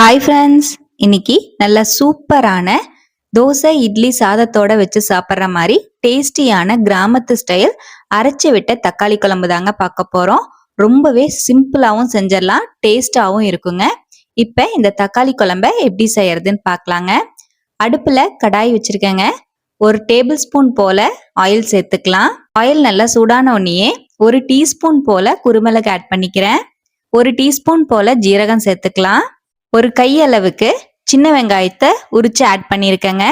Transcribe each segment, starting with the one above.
Hi friends இன்னைக்கு நல்ல சூப்பரான தோசை இட்லி சாதத்தோட வச்சு சாப்பிட்ற மாதிரி டேஸ்டியான கிராமத்து ஸ்டைல் அரைச்சி விட்ட தக்காளி குழம்பு தாங்க பார்க்க போகிறோம் ரொம்பவே சிம்பிளாகவும் செஞ்சிடலாம் டேஸ்டாகவும் இருக்குங்க. இப்போ இந்த தக்காளி குழம்ப எப்படி செய்யறதுன்னு பார்க்கலாங்க. அடுப்பில் கடாய் வச்சுருக்கேங்க. ஒரு டேபிள் ஸ்பூன் போல் ஆயில் சேர்த்துக்கலாம். ஆயில் நல்லா சூடான உடனேயே ஒரு டீஸ்பூன் போல் குருமிளகு ஆட் பண்ணிக்கிறேன். ஒரு டீஸ்பூன் போல் ஜீரகம் சேர்த்துக்கலாம். ஒரு கையளவுக்கு சின்ன வெங்காயத்தை உரிச்சு ஆட் பண்ணியிருக்கேங்க.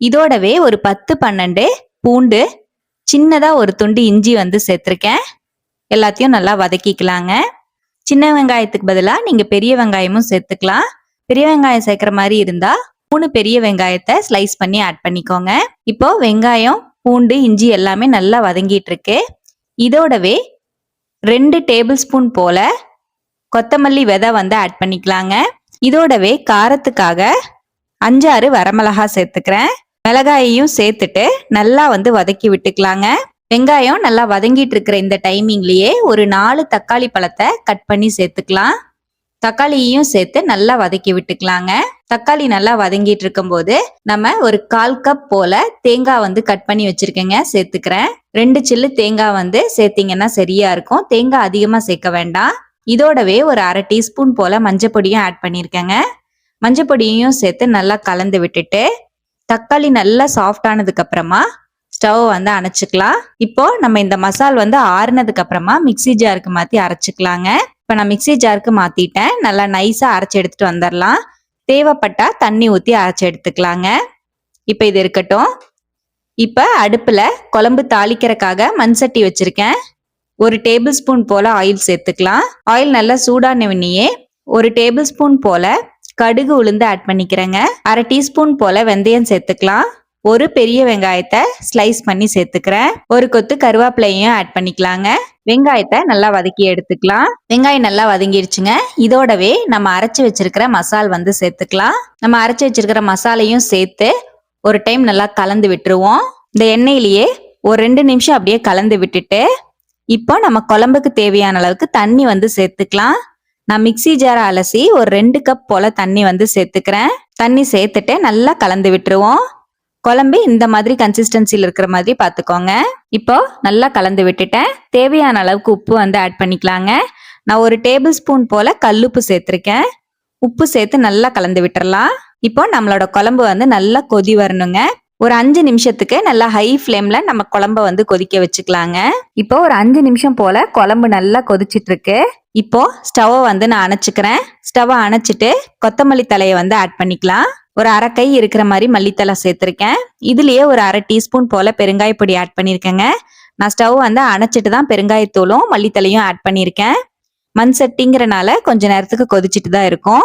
இதோடவே ஒரு பத்து பன்னெண்டு பூண்டு சின்னதாக ஒரு துண்டு இஞ்சி வந்து சேர்த்துருக்கேன். எல்லாத்தையும் நல்லா வதக்கிக்கலாங்க. சின்ன வெங்காயத்துக்கு பதிலாக நீங்கள் பெரிய வெங்காயமும் சேர்த்துக்கலாம். பெரிய வெங்காயம் சேர்க்குற மாதிரி இருந்தால் மூணு பெரிய வெங்காயத்தை ஸ்லைஸ் பண்ணி ஆட் பண்ணிக்கோங்க. இப்போ வெங்காயம் பூண்டு இஞ்சி எல்லாமே நல்லா வதங்கிட்டு இருக்கு இதோடவே ரெண்டு டேபிள் ஸ்பூன் போல கொத்தமல்லி விதை வந்து ஆட் பண்ணிக்கலாங்க. இதோடவே காரத்துக்காக அஞ்சாறு வரமிளகா சேர்த்துக்கிறேன். மிளகாயையும் சேர்த்துட்டு நல்லா வந்து வதக்கி விட்டுக்கலாங்க. வெங்காயம் நல்லா வதங்கிட்டு இருக்கிற இந்த டைமிங்லயே ஒரு நாலு தக்காளி பழத்தை கட் பண்ணி சேர்த்துக்கலாம். தக்காளியையும் சேர்த்து நல்லா வதக்கி விட்டுக்கலாங்க. தக்காளி நல்லா வதங்கிட்டு இருக்கும் போது நம்ம ஒரு கால் கப் போல தேங்காய் வந்து கட் பண்ணி வச்சிருக்கேங்க சேர்த்துக்கிறேன். ரெண்டு சில்லு தேங்காய் வந்து சேர்த்தீங்கன்னா சரியா இருக்கும். தேங்காய் அதிகமா சேர்க்க வேண்டாம். இதோடவே ஒரு அரை டீஸ்பூன் போல் மஞ்சப்பொடியும் ஆட் பண்ணியிருக்கேங்க. மஞ்சப்பொடியையும் சேர்த்து நல்லா கலந்து விட்டுட்டு தக்காளி நல்லா சாஃப்ட் அப்புறமா ஸ்டவ் வந்து அணைச்சிக்கலாம். இப்போ நம்ம இந்த மசால் வந்து ஆறுனதுக்கு அப்புறமா மிக்சி ஜாருக்கு மாற்றி அரைச்சிக்கலாங்க. இப்போ நான் மிக்சி ஜாருக்கு மாற்றிட்டேன் நல்லா நைஸாக அரைச்சி எடுத்துட்டு வந்துடலாம். தேவைப்பட்டா தண்ணி ஊற்றி அரைச்சி எடுத்துக்கலாங்க. இப்போ இது இருக்கட்டும். இப்போ அடுப்பில் குழம்பு தாளிக்கிறக்காக மண் சட்டி வச்சுருக்கேன். ஒரு டேபிள் ஸ்பூன் போல ஆயில் சேர்த்துக்கலாம். ஆயில் நல்லா சூடானவனையே ஒரு டேபிள் ஸ்பூன் போல கடுகு உளுந்து ஆட் பண்ணிக்கிறேங்க. அரை டீஸ்பூன் போல வெந்தயம் சேர்த்துக்கலாம். ஒரு பெரிய வெங்காயத்தை ஸ்லைஸ் பண்ணி சேர்த்துக்கிறேன். ஒரு கொத்து கருவேப்பிலையும் ஆட் பண்ணிக்கலாங்க. வெங்காயத்தை நல்லா வதக்கி எடுத்துக்கலாம். வெங்காயம் நல்லா வதங்கிடுச்சுங்க இதோடவே நம்ம அரைச்சி வச்சிருக்கிற மசால் வந்து சேர்த்துக்கலாம். நம்ம அரைச்சி வச்சிருக்கிற மசாலையும் சேர்த்து ஒரு டைம் நல்லா கலந்து விட்டுருவோம். இந்த எண்ணெயிலேயே ஒரு ரெண்டு நிமிஷம் அப்படியே கலந்து விட்டுட்டு இப்போ நம்ம குழம்புக்கு தேவையான அளவுக்கு தண்ணி வந்து சேர்த்துக்கலாம். நான் மிக்சி ஜார அலசி ஒரு ரெண்டு கப் போல தண்ணி வந்து சேர்த்துக்கிறேன். தண்ணி சேர்த்துட்டு நல்லா கலந்து விட்டுருவோம். குழம்பு இந்த மாதிரி கன்சிஸ்டன்சியில் இருக்கிற மாதிரி பார்த்துக்கோங்க. இப்போ நல்லா கலந்து விட்டுட்டேன். தேவையான அளவுக்கு உப்பு வந்து ஆட் பண்ணிக்கலாங்க. நான் ஒரு டேபிள் ஸ்பூன் போல கல்லுப்பு சேர்த்துருக்கேன். உப்பு சேர்த்து நல்லா கலந்து விட்டுறலாம். இப்போ நம்மளோட குழம்பு வந்து நல்லா கொதி வரணுங்க. ஒரு அஞ்சு நிமிஷத்துக்கு நல்லா ஹை ஃப்ளேம்ல நம்ம குழம்ப வந்து கொதிக்க வச்சுக்கலாங்க. இப்போ ஒரு அஞ்சு நிமிஷம் போல குழம்பு நல்லா கொதிச்சிட்டு இருக்கு இப்போ ஸ்டவ்வை வந்து நான் அணைச்சிக்கிறேன். ஸ்டவ்வை அணைச்சிட்டு கொத்தமல்லி தலையை வந்து ஆட் பண்ணிக்கலாம். ஒரு அரை கை இருக்கிற மாதிரி மல்லித்தலை சேர்த்துருக்கேன். இதுலயே ஒரு அரை டீஸ்பூன் போல பெருங்காய பொடி ஆட் பண்ணியிருக்கேங்க நான் ஸ்டவ் வந்து அணைச்சிட்டு தான் பெருங்காயத்தூளும் மல்லித்தலையும் ஆட் பண்ணியிருக்கேன் மண் சட்டிங்கிறனால கொஞ்ச நேரத்துக்கு கொதிச்சிட்டு தான் இருக்கும்.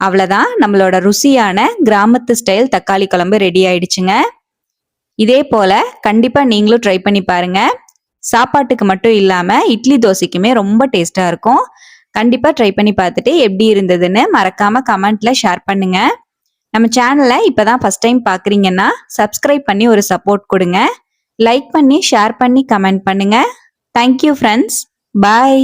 அவ்வளோதான் நம்மளோட ருசியான கிராமத்து ஸ்டைல் தக்காளி குழம்பு ரெடி ஆயிடுச்சுங்க. இதே போல கண்டிப்பா நீங்களும் ட்ரை பண்ணி பாருங்க. சாப்பாட்டுக்கு மட்டும் இல்லாம இட்லி தோசைக்குமே ரொம்ப டேஸ்டா இருக்கும். கண்டிப்பா ட்ரை பண்ணி பார்த்துட்டு எப்படி இருந்ததுன்னு மறக்காம கமெண்ட்ல ஷேர் பண்ணுங்க. நம்ம சேனலை இப்பதான் ஃபர்ஸ்ட் டைம் பாக்குறீங்கன்னா சப்ஸ்கிரைப் பண்ணி ஒரு சப்போர்ட் கொடுங்க. லைக் பண்ணி ஷேர் பண்ணி கமெண்ட் பண்ணுங்க. Thank you friends bye